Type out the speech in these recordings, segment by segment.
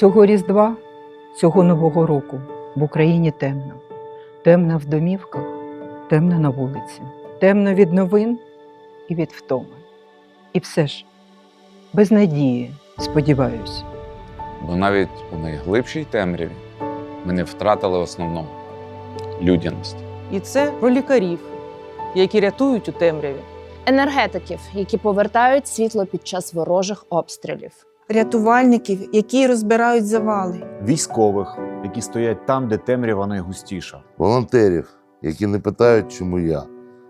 Цього Різдва, цього Нового року в Україні темно. Темно в домівках, темно на вулиці, темно від новин і від втоми. І все ж, без надії, сподіваюся. Бо навіть у найглибшій темряві ми не втратили основного людяності. І це про лікарів, які рятують у темряві. енергетиків, які повертають світло під час ворожих обстрілів. Рятувальників, які розбирають завали. військових, які стоять там, де темрява найгустіша. волонтерів, які не питають, чому я,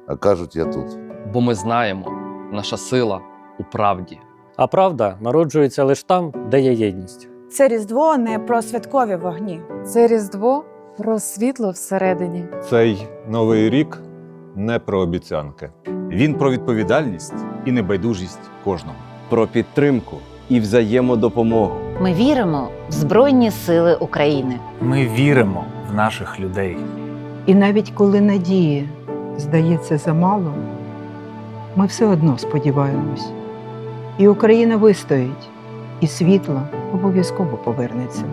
а кажуть, я тут. бо ми знаємо, наша сила у правді. А правда народжується лише там, де є єдність. Це різдво не про святкові вогні. Це Різдво про світло всередині. Цей новий рік не про обіцянки. Він про відповідальність і небайдужість кожного. про підтримку і взаємодопомогу. Ми віримо в Збройні Сили України. Ми віримо в наших людей. І навіть коли надії здається замало, ми все одно сподіваємось. І Україна вистоїть, і світло обов'язково повернеться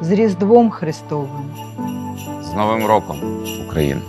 з Різдвом Христовим. З Новим роком, Україна!